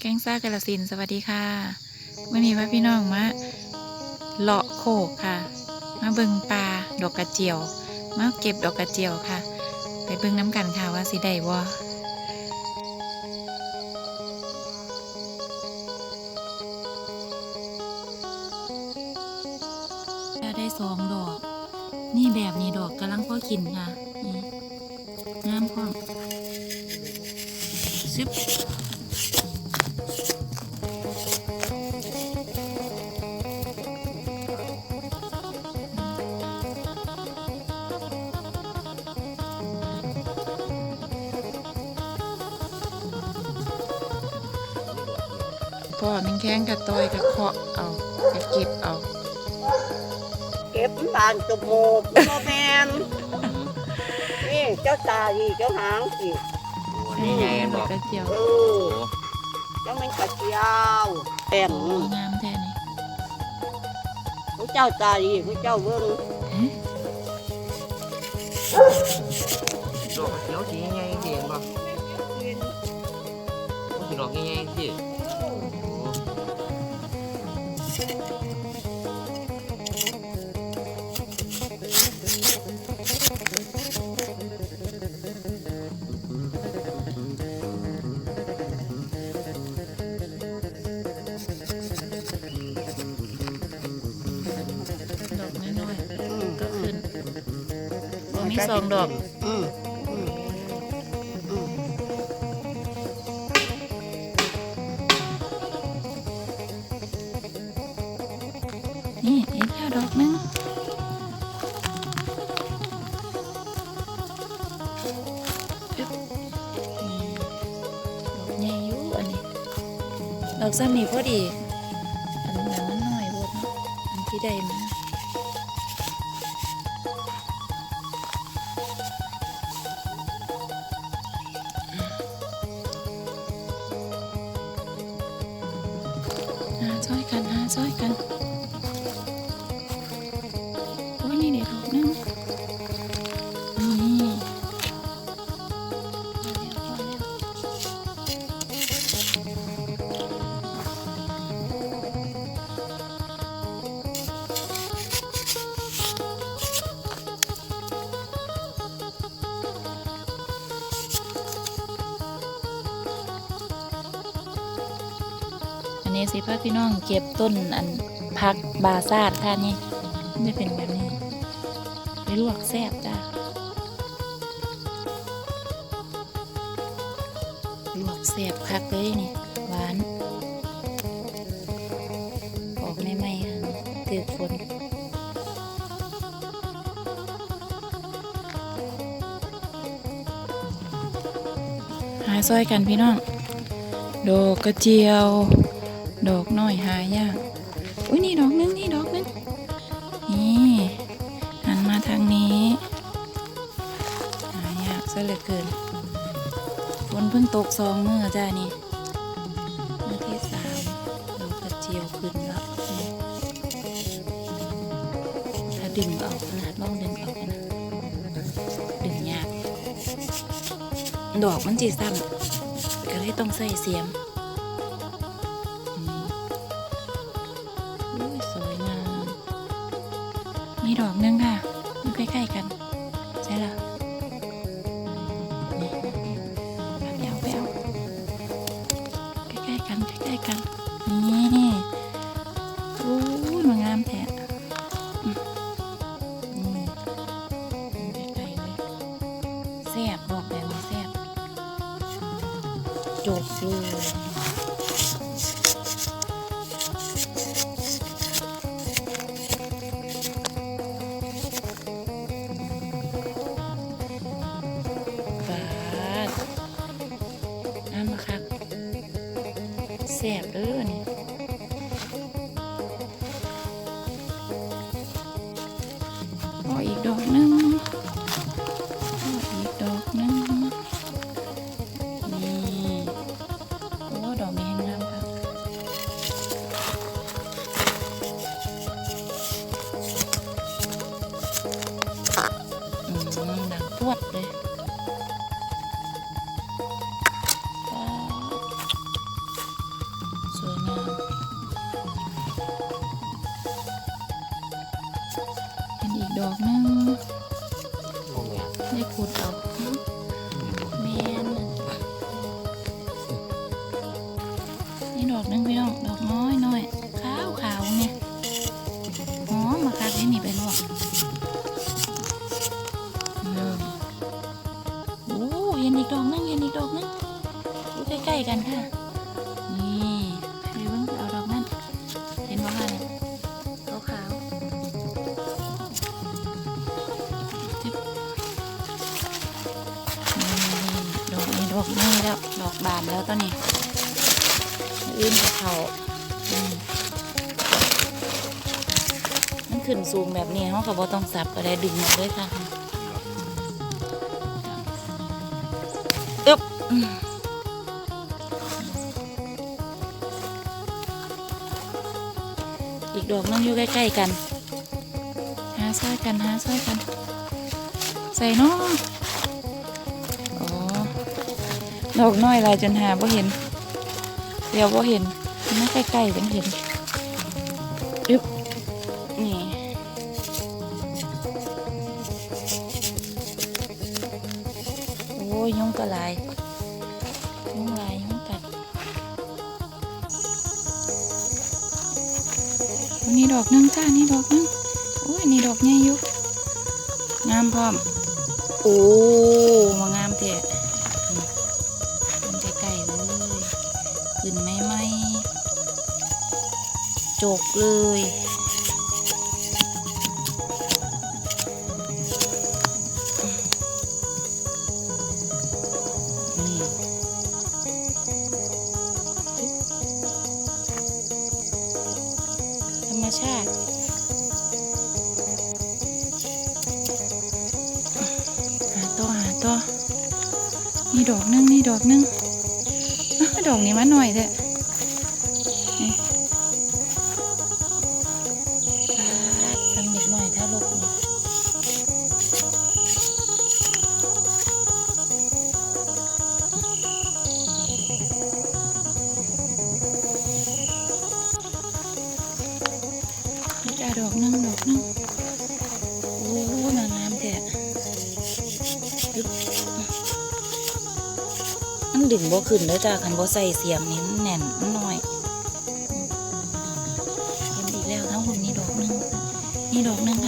แกงซ่ากระสินสวัสดีค่ะวันนี้ว่าพี่น้องมาเลาะโคกค่ะ มาเบิงปลาดอกกระเจียว มาเก็บดอกกระเจียวค่ะ ไปเบิงน้ำกันค่ะว่าสิได้บ่ได้สองดอก นี่แบบนี้ดอกกำลังพอกินค่ะงามพร้อซึบ พ่อมันแข้งกับตอยกับเคาะเอากับเก็บเอา เก็บบานจมูกโมแมนนี่เจ้าตาดีเจ้าหางสินี่ไงกันบอกกระเจียวเอโอ้อเจ้ามันกระเจียวแป้งโอ้งามแท้นี่พระเจ้าตาดีพระเจ้าเบิ้งเอ๊ะดอกเขียวสีไงสิเห็นบอกสีดอกไงสิ สองดอกอืมอืมอืมนี่เอ็ดแล้วดอกหนึงอึ๊บนี่ดอกใหญ่อยู่อันนี้ดอกซ้ำนี่พอดี อันนั้นมันน้อยบดเนาะอันที่ได้มา นี้สิพ่อพี่น้องเก็บต้นอันพักบาซาดท่านี่มันจะเป็นแบบนี้ไปลวกแซ่บจ้าลวกแซ่บคักเลยนี่หวานออกไม่ไหมค่ะเตือฝนหาซอยกันพี่น้องดอกกระเจียว ดอกน้อยหายาก อุ้ยนี่ดอกนึงนี่ดอกนึง นี่หันมาทางนี้ หายากซะเหลือเกิน ฝนเพิ่งตกสองเมื่อจ้านี่เมื่อที่สามดอกกระเจียวขึ้นแล้วถ้าดึงออกนะลองดึงออกนะ ดึงยาก ดอกมันจีซ้ำก็เลยต้องใส่เสียม ซ่บดอกแบบนี้แซ่บจบเลยแซ่บเด้อนี่ขออีกดอกนึง ได้ขุดเอา ดอกนี้แล้ว ดอกบานแล้วตอนนี้อื่นกับเขาอืมมันขึ้นสูงแบบนี้เขาก็บ่ต้องสับก็ได้ดึงมาเลยค่ะอึ๊บอีกดอกนึงอยู่ใกล้ๆกัน หาซ้อยกัน หาซ้อยกัน ใส่เน้อง ดอกน้อยลายจนหาบ่เห็น เดี๋ยวบ่เห็นมาใกล้ๆจังเห็นอึ๊บนี่โอ้ยยุงกระลายยุงลายยุงกัดอันนี่ดอกหนึงจ้านี่ดอกหนึงโอ้ยนี่ดอกใหญ่อยู่งามพร้อมโอ้มางาม ขึ้นไม่ไหมจกเลยธรรมชาติหาต่อหาต่อนี่ดอกหนึงนี่ดอกหนึง ดอกนี้มาหน่อยเถอะ มันดึงบ่ขึ้นแล้วจ้าคันบ่ใส่เสียมนี่มันแน่นมันน้อยเห็นอีกแล้วทั้งหุ่นี่ดอกหนึงนี่ดอกหนึง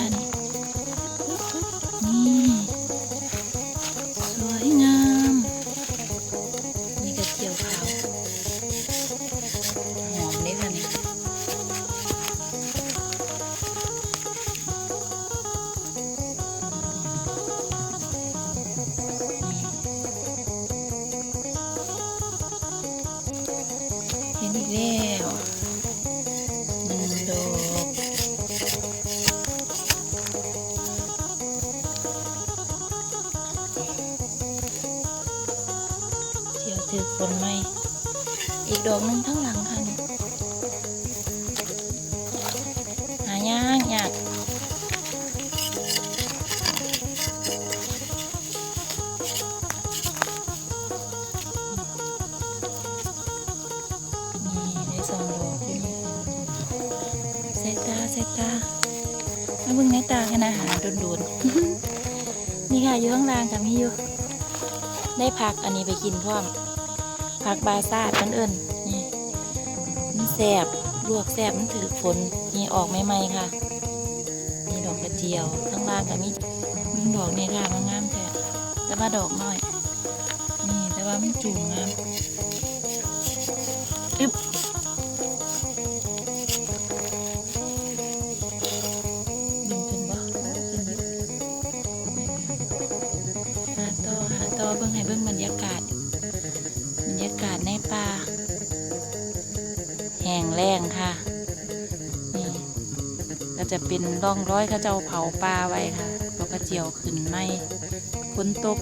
ดอกหนึงข้งหลังค่ะนี่หายากยากนี่ได้สองดอกอยู่นี่ใส่ตาใส่ตามาเบิ่งในตากันอาหารโดนๆนี่ค่ะอยู่ข้างล่างกับมีอยู่ได้ผักอันนี้ไปกินพร้อมผักบาซาดมันเอิญ แสบลวกแสบมันถือฝนนี่ออกใหม่ๆค่ะนี่ดอกกระเจียวข้างล่างก็มีมีดอกนี่ค่ะมันงามแท้แต่ว่าดอกน้อย นี่แต่ว่ามันจูงงามอึ๊บ จะเป็นร่องร้อยเขาจะเอาเผาป่าไว้ค่ะดอกกระเจียวขึ้นไหมฝนตก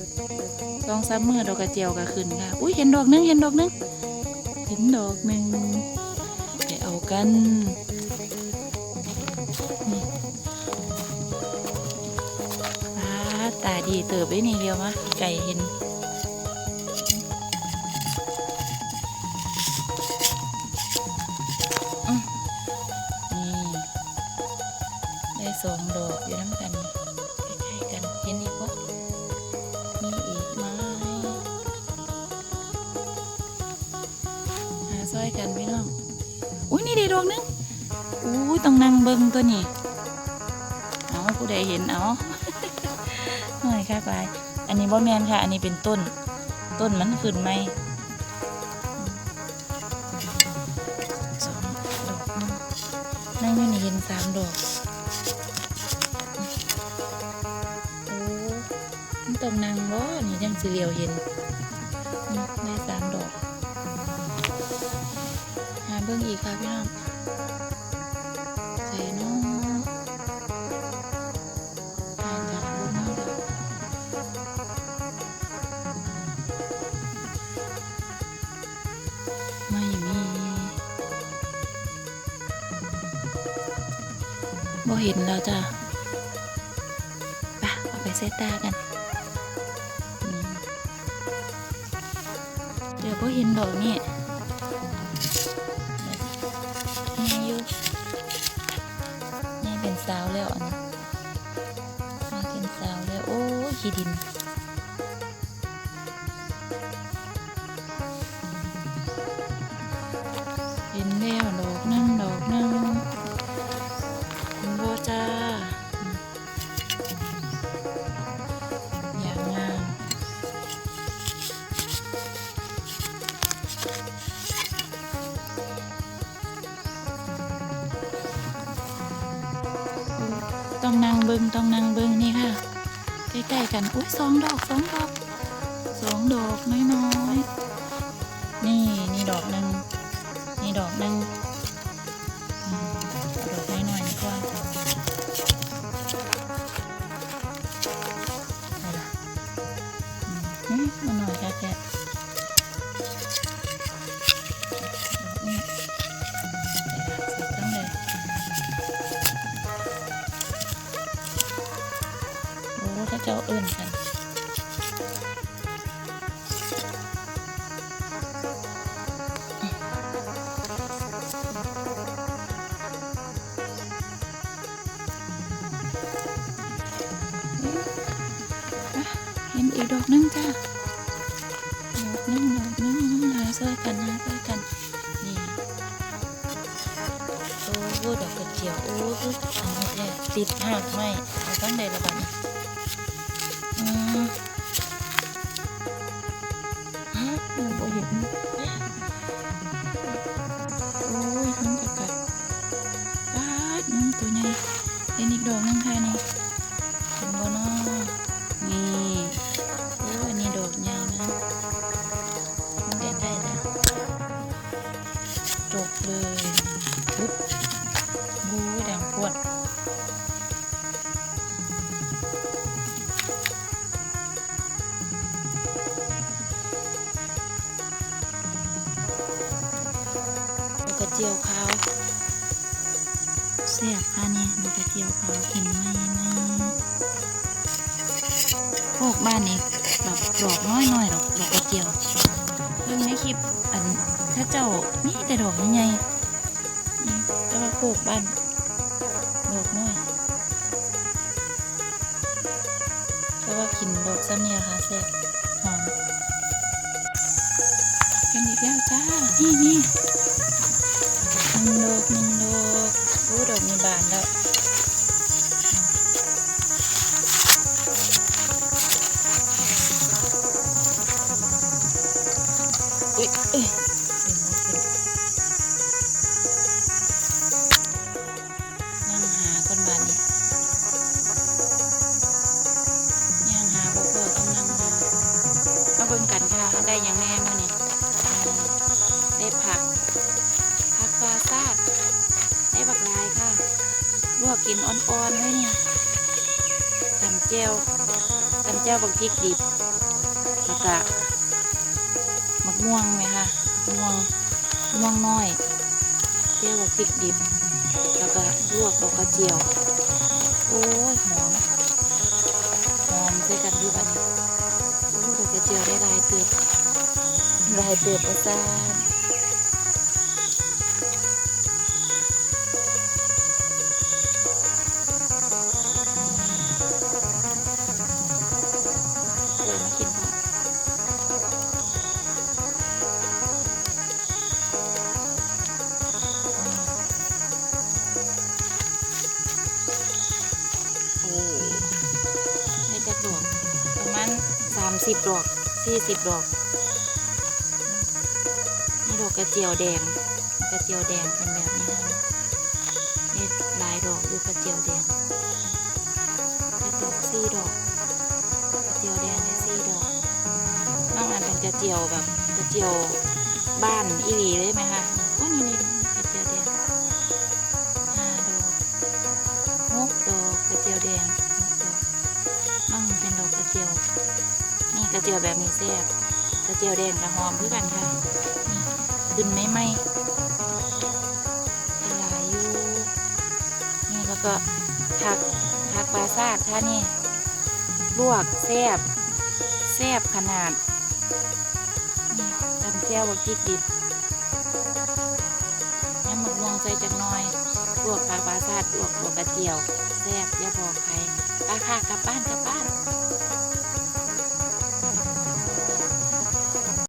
สองสามมือดอกกระเจียวก็ขึ้นค่ะ อุ้ยเห็นดอกหนึงเห็นดอกหนึงเห็นดอกหนึ่งไปเอากันตาดีเติบไว้นี่เดียวมะไก่เห็น องดอกอยู่น้ำกันใกล้ๆกันเห็นอีกปะมีอีกไหมหาซอยกันพี่น้องอุ้ยนี่เดีดอกหนึงอู้ต้องนั่งเบิ่งตัวนี้เอาผู้ใดเห็นเอาหน่อยค่ะไปอันนี้บ่แมนค่ะ อันนี้เป็นต้น ต้นมันขึ้นไหมสองดอกนั่งอยู่นี่เห็นสามดอก ต้องนางบ่นี่ยังสิเหลียวเห็นอืมได้สามดอกหาเบิ่งอีกค่ะพี่น้องใส่น้องหาจากนน้องดอกไม่มีบ่เห็นแล้วจ้ะไปเอาไปเซตตากัน เดี๋ยวก็เห็นดอกนี่นี่อยู่นี่เป็นสาวแล้วอันนี้นี่เป็นสาวแล้ว โอ้ยขี้ดินเห็นแล้ว ต้องนั่งเบิงต้องนั่งเบิงนี่ค่ะ ใกล้ๆกัน อุ้ยสองดอกสองดอกสองดอกน้อยๆ นี่นี่ดอกหนึ่งนี่ดอกหนึ่ง โอ้ถ้าเจ้าเอิ้นกันเห็นอีกดอกหนึงจ้าดอกหนึงดอกหนึงหาซอยกันหาซอยกันนี่โอ้ดอกกระเจียวโอ้คืออันนี้แท้ติดหักไหมเอาตั้งใดละบัด นี้อืมฮะบ่เห็นโอ้ยน้องกะกัดปาดนึงตัวใหญ่เห็นอีกดอกนึงค่ะนี่ เสียบค่ะนี่ดอกระเจียวเขากินไหมไหมพวกบ้านนี้แบบดอกน้อยๆดอกดอกกระเจียวเรื่องในคลิปอันถ้าเจ้ามีแต่ดอกใหญ่ๆอืมแต่ว่าโคกบ้านดอกน้อยแต่ว่ากินดอกซ้ำเนี่ยค่ะแซ่บหอมเป็นอีกแล้วจ้านี่นี่ กินอ่อนๆเลยเนี่ยตำแจ่วตำแจ่วบักพริกดิบแล้วก็มะม่วงไหมคะมะม่วงมะม่วงน้อยเจียวกับพริกดิบ แล้วก็ลวกดอกกระเจียว โอ้ยหอมหอมใส่กันอยู่บัดนี้ดอกกระเจียวได้ลายเติบลายเติบประสาน บดอกสี่สิบดอก นี่ดอกกระเจียวแดง กระเจียวแดงเป็นแบบนี้ค่ะนี่ลายดอกอยู่กระเจียวแดงเป็นดอกสี่ดอก กระเจียวแดงได้สี่ดอกนอกนั้นเป็นกระเจียวแบบกระเจียวบ้านอีหลีเลยไหมคะ กระเจียวแบบนี้แซ่บกระเจียวแดงกับหอมคือกันค่ะขึ้นไม่ไหมหลายอยู่นี่แล้วก็ผักผักปลาซาดค่ะนี่ลวกแซ่บแซ่บขนาดนี่ตำแจ่วบักพริกดิบน้ำหมกม่วงใส่จักน่อยลวกผักปลาซาดลวกลวกกระเจียวแซ่บอย่าบอกใครป้าค่ะกลับบ้านกลับบ้าน